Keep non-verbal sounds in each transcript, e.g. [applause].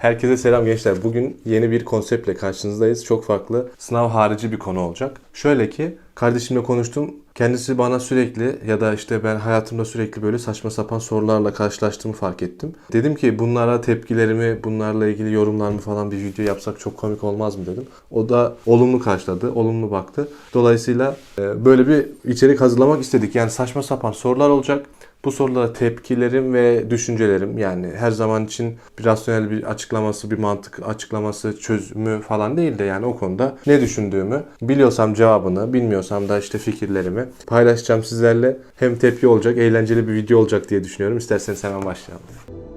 Herkese selam gençler. Bugün yeni bir konseptle karşınızdayız. Çok farklı, sınav harici bir konu olacak. Şöyle ki, kardeşimle konuştum. Kendisi bana sürekli ya da işte ben hayatımda sürekli böyle saçma sapan sorularla karşılaştığımı fark ettim. Dedim ki bunlara tepkilerimi, bunlarla ilgili yorumlarımı falan bir video yapsak çok komik olmaz mı dedim. O da olumlu karşıladı, olumlu baktı. Dolayısıyla e, böyle bir içerik hazırlamak istedik. Yani saçma sapan sorular olacak. Bu sorulara tepkilerim ve düşüncelerim yani her zaman için bir rasyonel bir açıklaması, bir mantık açıklaması, çözümü falan değil de yani o konuda ne düşündüğümü, biliyorsam cevabını, bilmiyorsam da işte fikirlerimi paylaşacağım sizlerle. Hem tepki olacak, eğlenceli bir video olacak diye düşünüyorum. İsterseniz hemen başlayalım.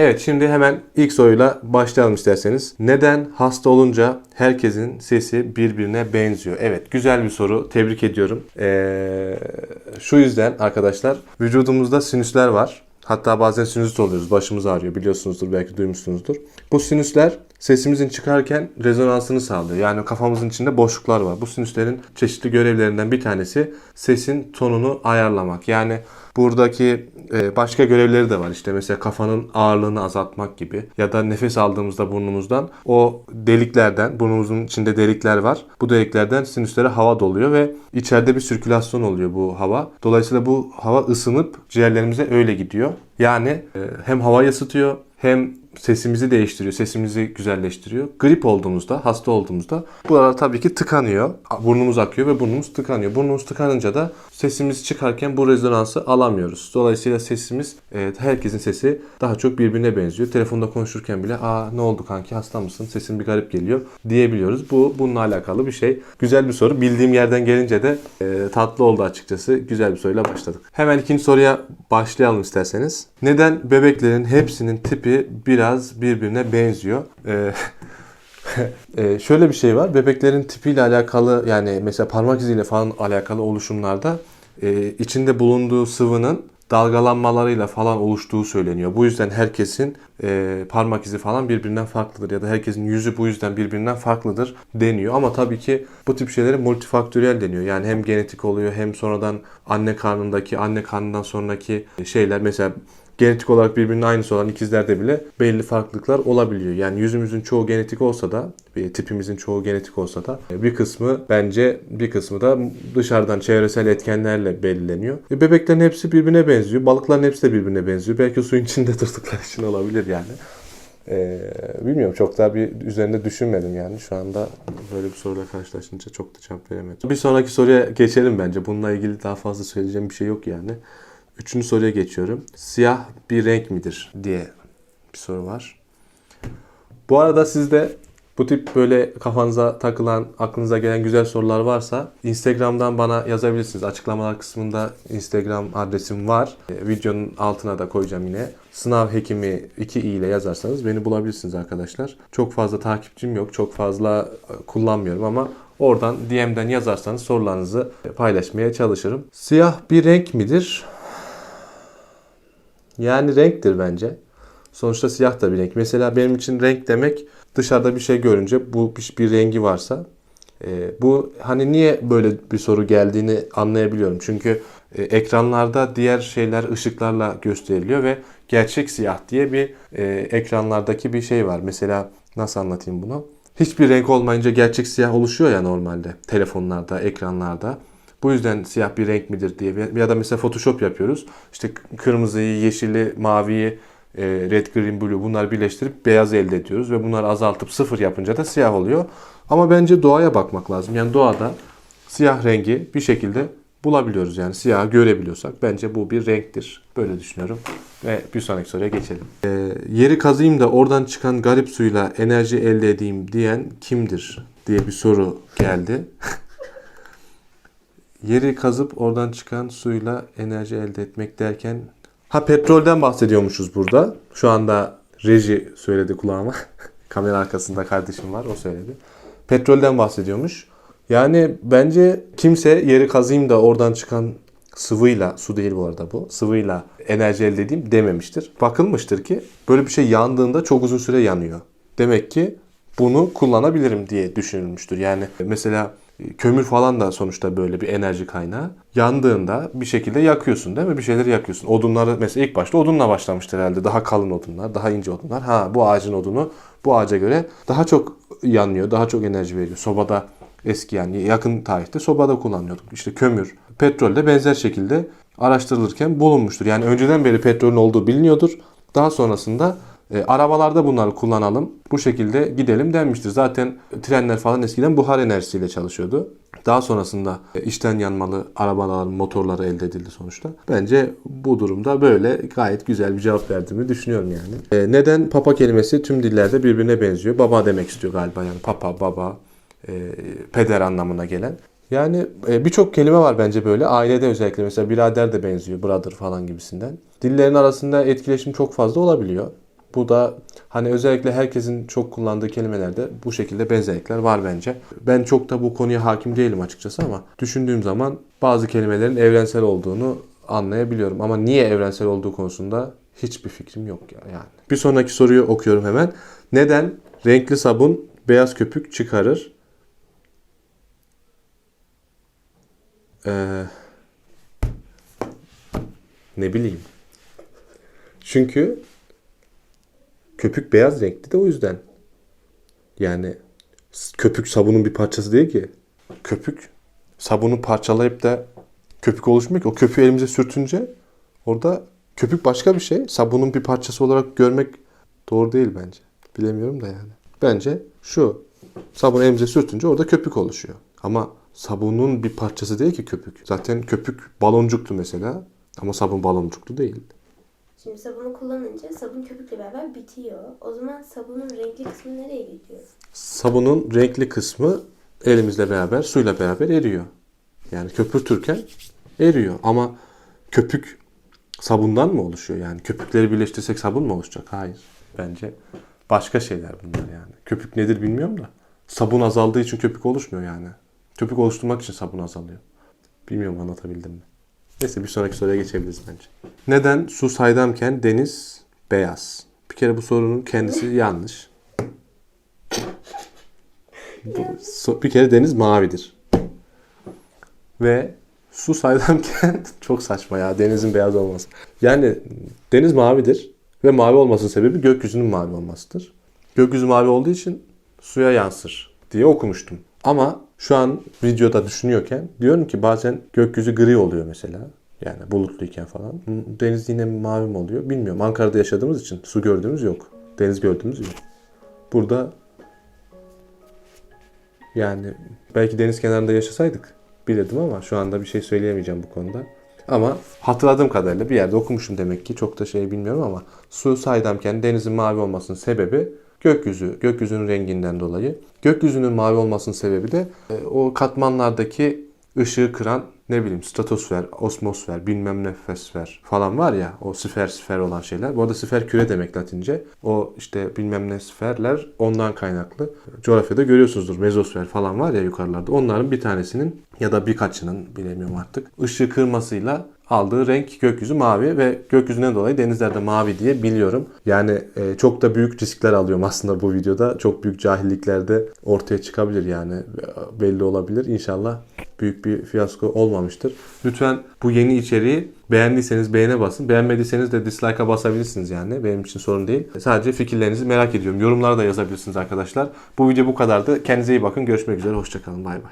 Evet şimdi hemen ilk soruyla başlayalım isterseniz. Neden hasta olunca herkesin sesi birbirine benziyor? Evet güzel bir soru. Tebrik ediyorum. Ee, şu yüzden arkadaşlar vücudumuzda sinüsler var. Hatta bazen sinüzit oluyoruz. Başımız ağrıyor. Biliyorsunuzdur belki duymuşsunuzdur. Bu sinüsler sesimizin çıkarken rezonansını sağlıyor. Yani kafamızın içinde boşluklar var. Bu sinüslerin çeşitli görevlerinden bir tanesi sesin tonunu ayarlamak. Yani buradaki e, başka görevleri de var. İşte mesela kafanın ağırlığını azaltmak gibi ya da nefes aldığımızda burnumuzdan o deliklerden, burnumuzun içinde delikler var. Bu deliklerden sinüslere hava doluyor ve içeride bir sirkülasyon oluyor bu hava. Dolayısıyla bu hava ısınıp ciğerlerimize öyle gidiyor. Yani e, hem havayı ısıtıyor hem sesimizi değiştiriyor, sesimizi güzelleştiriyor. Grip olduğumuzda, hasta olduğumuzda buralar tabii ki tıkanıyor. Burnumuz akıyor ve burnumuz tıkanıyor. Burnumuz tıkanınca da sesimiz çıkarken bu rezonansı alamıyoruz. Dolayısıyla sesimiz, evet, herkesin sesi daha çok birbirine benziyor. Telefonda konuşurken bile aa ne oldu kanki hasta mısın? Sesin bir garip geliyor diyebiliyoruz. Bu bununla alakalı bir şey. Güzel bir soru. Bildiğim yerden gelince de e, tatlı oldu açıkçası. Güzel bir soruyla başladık. Hemen ikinci soruya başlayalım isterseniz. Neden bebeklerin hepsinin tipi biraz birbirine benziyor? Ee, [laughs] e, şöyle bir şey var. Bebeklerin tipiyle alakalı yani mesela parmak iziyle falan alakalı oluşumlarda e, içinde bulunduğu sıvının dalgalanmalarıyla falan oluştuğu söyleniyor. Bu yüzden herkesin e, parmak izi falan birbirinden farklıdır ya da herkesin yüzü bu yüzden birbirinden farklıdır deniyor. Ama tabii ki bu tip şeylere multifaktöriyel deniyor. Yani hem genetik oluyor hem sonradan anne karnındaki, anne karnından sonraki şeyler mesela genetik olarak birbirinin aynısı olan ikizlerde bile belli farklılıklar olabiliyor. Yani yüzümüzün çoğu genetik olsa da, tipimizin çoğu genetik olsa da bir kısmı bence bir kısmı da dışarıdan çevresel etkenlerle belirleniyor. E, bebeklerin hepsi birbirine benziyor. Balıkların hepsi de birbirine benziyor. Belki suyun içinde [laughs] durdukları için olabilir yani. Ee, bilmiyorum çok daha bir üzerinde düşünmedim yani şu anda böyle bir soruyla karşılaşınca çok da cevap veremedim. Bir sonraki soruya geçelim bence. Bununla ilgili daha fazla söyleyeceğim bir şey yok yani. Üçüncü soruya geçiyorum. Siyah bir renk midir diye bir soru var. Bu arada sizde bu tip böyle kafanıza takılan, aklınıza gelen güzel sorular varsa Instagram'dan bana yazabilirsiniz. Açıklamalar kısmında Instagram adresim var. E, videonun altına da koyacağım yine. Sınav Hekimi 2i ile yazarsanız beni bulabilirsiniz arkadaşlar. Çok fazla takipçim yok. Çok fazla e, kullanmıyorum ama oradan DM'den yazarsanız sorularınızı paylaşmaya çalışırım. Siyah bir renk midir? Yani renktir bence. Sonuçta siyah da bir renk. Mesela benim için renk demek dışarıda bir şey görünce bu bir, rengi varsa e, bu hani niye böyle bir soru geldiğini anlayabiliyorum. Çünkü e, ekranlarda diğer şeyler ışıklarla gösteriliyor ve gerçek siyah diye bir e, ekranlardaki bir şey var. Mesela nasıl anlatayım bunu? Hiçbir renk olmayınca gerçek siyah oluşuyor ya normalde telefonlarda, ekranlarda. Bu yüzden siyah bir renk midir diye ya da mesela Photoshop yapıyoruz. İşte kırmızıyı, yeşili, maviyi, e, red, green, blue bunları birleştirip beyaz elde ediyoruz ve bunları azaltıp sıfır yapınca da siyah oluyor. Ama bence doğaya bakmak lazım. Yani doğada siyah rengi bir şekilde bulabiliyoruz. Yani siyah görebiliyorsak bence bu bir renktir. Böyle düşünüyorum. Ve bir sonraki soruya geçelim. E, yeri kazıyım da oradan çıkan garip suyla enerji elde edeyim diyen kimdir diye bir soru geldi. [laughs] Yeri kazıp oradan çıkan suyla enerji elde etmek derken ha petrolden bahsediyormuşuz burada. Şu anda reji söyledi kulağıma. [laughs] Kamera arkasında kardeşim var o söyledi. Petrolden bahsediyormuş. Yani bence kimse yeri kazıyım da oradan çıkan sıvıyla, su değil bu arada bu, sıvıyla enerji elde edeyim dememiştir. Bakılmıştır ki böyle bir şey yandığında çok uzun süre yanıyor. Demek ki bunu kullanabilirim diye düşünülmüştür. Yani mesela Kömür falan da sonuçta böyle bir enerji kaynağı. Yandığında bir şekilde yakıyorsun değil mi? Bir şeyleri yakıyorsun. Odunları mesela ilk başta odunla başlamıştır herhalde. Daha kalın odunlar, daha ince odunlar. Ha bu ağacın odunu bu ağaca göre daha çok yanıyor, daha çok enerji veriyor. Sobada eski yani yakın tarihte sobada kullanıyorduk. İşte kömür, petrol de benzer şekilde araştırılırken bulunmuştur. Yani önceden beri petrolün olduğu biliniyordur. Daha sonrasında e, arabalarda bunları kullanalım, bu şekilde gidelim denmiştir. Zaten trenler falan eskiden buhar enerjisiyle çalışıyordu. Daha sonrasında e, içten yanmalı arabaların motorları elde edildi sonuçta. Bence bu durumda böyle gayet güzel bir cevap verdiğimi düşünüyorum yani. E, neden papa kelimesi tüm dillerde birbirine benziyor? Baba demek istiyor galiba yani papa, baba, e, peder anlamına gelen. Yani e, birçok kelime var bence böyle. Ailede özellikle mesela birader de benziyor, brother falan gibisinden. Dillerin arasında etkileşim çok fazla olabiliyor. Bu da hani özellikle herkesin çok kullandığı kelimelerde bu şekilde benzerlikler var bence. Ben çok da bu konuya hakim değilim açıkçası ama düşündüğüm zaman bazı kelimelerin evrensel olduğunu anlayabiliyorum. Ama niye evrensel olduğu konusunda hiçbir fikrim yok ya yani. Bir sonraki soruyu okuyorum hemen. Neden renkli sabun beyaz köpük çıkarır? Ee, ne bileyim. Çünkü köpük beyaz renkli de o yüzden. Yani köpük sabunun bir parçası değil ki. Köpük sabunu parçalayıp da köpük oluşmuyor ki. O köpüğü elimize sürtünce orada köpük başka bir şey. Sabunun bir parçası olarak görmek doğru değil bence. Bilemiyorum da yani. Bence şu. Sabunu elimize sürtünce orada köpük oluşuyor. Ama sabunun bir parçası değil ki köpük. Zaten köpük baloncuktu mesela. Ama sabun baloncuklu değil. Şimdi sabunu kullanınca sabun köpükle beraber bitiyor. O zaman sabunun renkli kısmı nereye gidiyor? Sabunun renkli kısmı elimizle beraber suyla beraber eriyor. Yani köpürtürken eriyor. Ama köpük sabundan mı oluşuyor? Yani köpükleri birleştirsek sabun mu oluşacak? Hayır. Bence başka şeyler bunlar yani. Köpük nedir bilmiyorum da. Sabun azaldığı için köpük oluşmuyor yani. Köpük oluşturmak için sabun azalıyor. Bilmiyorum anlatabildim mi? Neyse bir sonraki soruya geçebiliriz bence. Neden su saydamken deniz beyaz? Bir kere bu sorunun kendisi [laughs] yanlış. So- bir kere deniz mavidir. Ve su saydamken [laughs] çok saçma ya denizin beyaz olması. Yani deniz mavidir ve mavi olmasının sebebi gökyüzünün mavi olmasıdır. Gökyüzü mavi olduğu için suya yansır diye okumuştum. Ama şu an videoda düşünüyorken diyorum ki bazen gökyüzü gri oluyor mesela. Yani bulutluyken falan. Deniz yine mavi mi oluyor bilmiyorum. Ankara'da yaşadığımız için su gördüğümüz yok. Deniz gördüğümüz yok. Burada yani belki deniz kenarında yaşasaydık bilirdim ama şu anda bir şey söyleyemeyeceğim bu konuda. Ama hatırladığım kadarıyla bir yerde okumuşum demek ki çok da şey bilmiyorum ama su saydamken denizin mavi olmasının sebebi gökyüzü, gökyüzünün renginden dolayı. Gökyüzünün mavi olmasının sebebi de e, o katmanlardaki ışığı kıran ne bileyim stratosfer, osmosfer, bilmem ne fesfer falan var ya o sfer sfer olan şeyler. Bu arada sfer küre demek latince. O işte bilmem ne sferler ondan kaynaklı. Coğrafyada görüyorsunuzdur mezosfer falan var ya yukarılarda. Onların bir tanesinin ya da birkaçının bilemiyorum artık ışığı kırmasıyla aldığı renk gökyüzü mavi ve gökyüzünden dolayı denizlerde mavi diye biliyorum. Yani e, çok da büyük riskler alıyorum aslında bu videoda. Çok büyük cahilliklerde ortaya çıkabilir yani E, belli olabilir. İnşallah büyük bir fiyasko olmamıştır. Lütfen bu yeni içeriği beğendiyseniz beğene basın. Beğenmediyseniz de dislike'a basabilirsiniz yani. Benim için sorun değil. Sadece fikirlerinizi merak ediyorum. Yorumlara da yazabilirsiniz arkadaşlar. Bu video bu kadardı. Kendinize iyi bakın. Görüşmek üzere. Hoşçakalın. Bay bay.